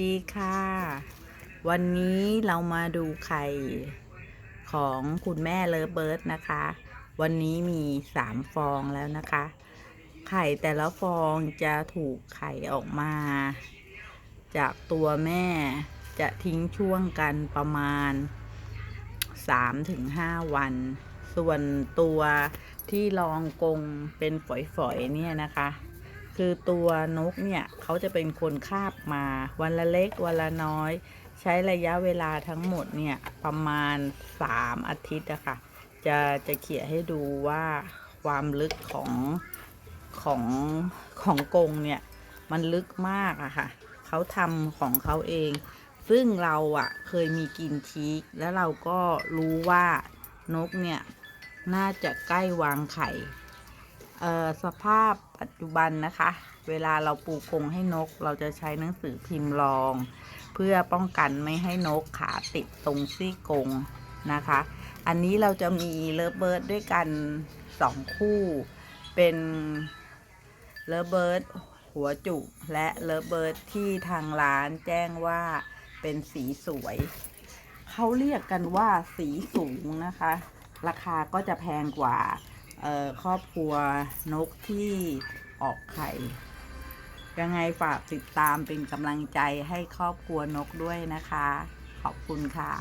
ดีค่ะ วันนี้เรามาดูไข่ของคุณแม่เลอเบิร์ดนะคะ วันนี้มีสามฟองแล้วนะคะ ไข่แต่ละฟองจะถูกไข่ออกมา จากตัวแม่จะทิ้งช่วงกันประมาณ 3-5 วัน ส่วนตัวที่รองกงเป็นฝอยๆเนี่ยนะคะ คือตัวนกเนี่ยเขาจะเป็นคนคาบมาวันละเล็กวันละน้อย ใช้ระยะเวลาทั้งหมดเนี่ยประมาณ 3 อาทิตย์อะค่ะจะจะเขี่ยให้ดูว่าความลึกของของของกงเนี่ยมันลึกมากอะค่ะเขาทำของเขาเอง ซึ่งเราอะเคยมีกินชีกแล้วเราก็รู้ว่านกเนี่ยน่าจะใกล้วางไข่ สภาพปัจจุบันนะคะ เวลาเราปูกรงให้นก เราจะใช้หนังสือพิมพ์รอง เพื่อป้องกันไม่ให้นกขาติดตรงซี่กรงนะคะ อันนี้เราจะมีเลิฟเบิร์ดด้วยกันสองคู่ เป็นเลิฟเบิร์ดหัวจุกและเลิฟเบิร์ดที่ทางร้านแจ้งว่าเป็นสีสวย เขาเรียกกันว่าสีสูงนะคะ ราคาก็จะแพงกว่า ครอบครัวนกที่ออกไข่ ยังไงฝากติดตามเป็นกำลังใจให้ครอบครัวนกด้วยนะคะ ขอบคุณค่ะ